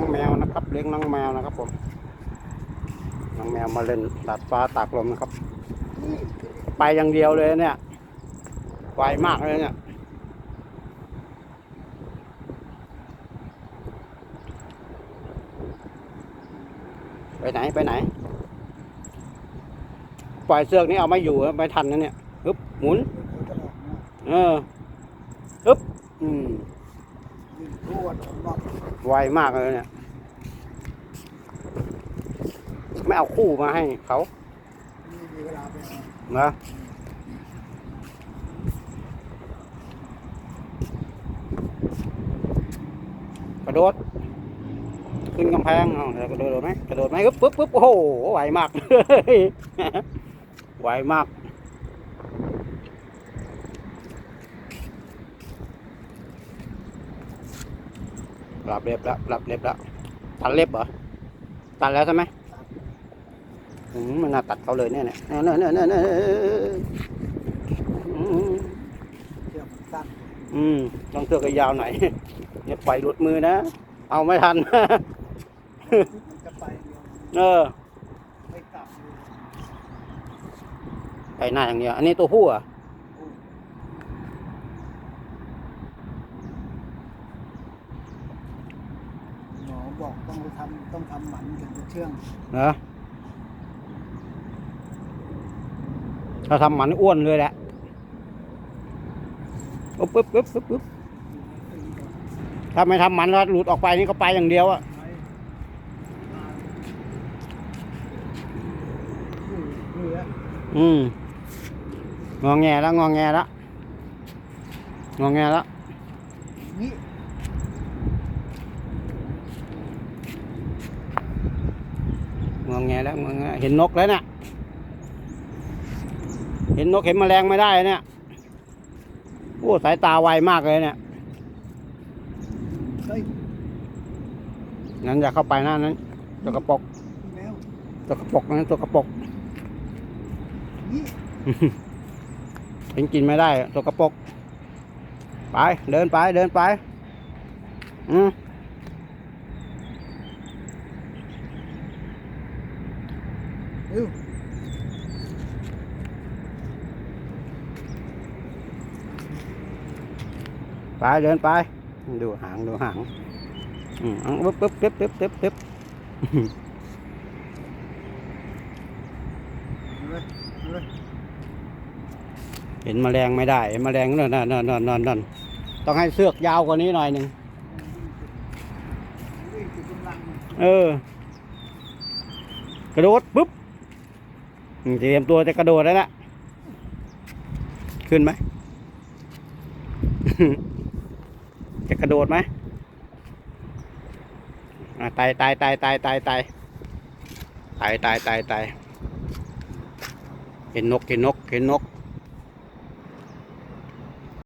องแมวนะครับ เลี้ยงน้องแมวนะครับผมน้องแมวมาเล่นตัดฟ้าตากลมนะครับ ไปอย่างเดียวเลยเนี่ยไวมากเลยเนี่ยไปไหนไปไหน ปล่อยเสือกนี้เอาไม่อยู่ไม่ทันนะเนี่ยฮึบหมุน เออฮึบอืม ไวมากเลยเนี่ย ไม่เอาคู่มาให้เขานะกระโดด ขึ้นกำแพงเอากระโดดไหมกระโดดไหมปึ๊บปึ๊บปึ๊บโอ้โหไวมากไวมาก รับเล็บแล้วปรับเล็บแล้วตัดเล็บเหรอตัดแล้วใช่ไหมอืมมันน่าตัดเขาเลยเนี่ยเนี่ยเนี่ยเนี่ยเนี่ยเนี่ยอืมอืมต้องเชือกยาวหน่อยเนี่ยปล่อยหลุดมือนะ เอาไม่ทันเออไปหน้าอย่างเดียวอันนี้ตัวผู้เหรอะ หมอ บอกต้องไปทำต้องทำหมันถึงจะเชื่องเหรอถ้าทำหมันอ้วนเลยแหละปึ๊บปึ๊บปึ๊บปึ๊บปึ๊บถ้าไม่ทำหมันแล้วหลุดออกไปนี่ก็ไปอย่างเดียวอะนี่แหละอืมงอแงแล้วงอแงแล้วงอแงแล้วนี่ งอแงแล้วงอแงเห็นนกแล้วเนี่ยเห็นนกเห็นแมลงไม่ได้เนี่ยโอ้สายตาไวมากเลยเนี่ยเฮ้ยงั้นอย่าเข้าไปหน้านั้นตัวกระปกตัวกระปกนั้นตัวกระปกเห็นกินไม่ได้ตัวกระปกไป เดินไปเดินไป อืม อ้วไปเดินไป ดูหางดูหางอืมเอาปึ๊บปึ๊บปึ๊บปึ๊บปึ๊บปึ๊บเห็นแมลงไม่ได้เห็นแมลงนั่นนั่นนั่นนั่นนั่นนั่นต้องให้เสือกยาวกว่านี้หน่อยหนึ่งเออกระโดดปุ๊บ เตรียมตัวจะกระโดดแล้วนะขึ้นไหม จะกระโดดไหมตายตายตายตายตายตายตายตายตายตายเห็นนกเห็นนกเห็นนก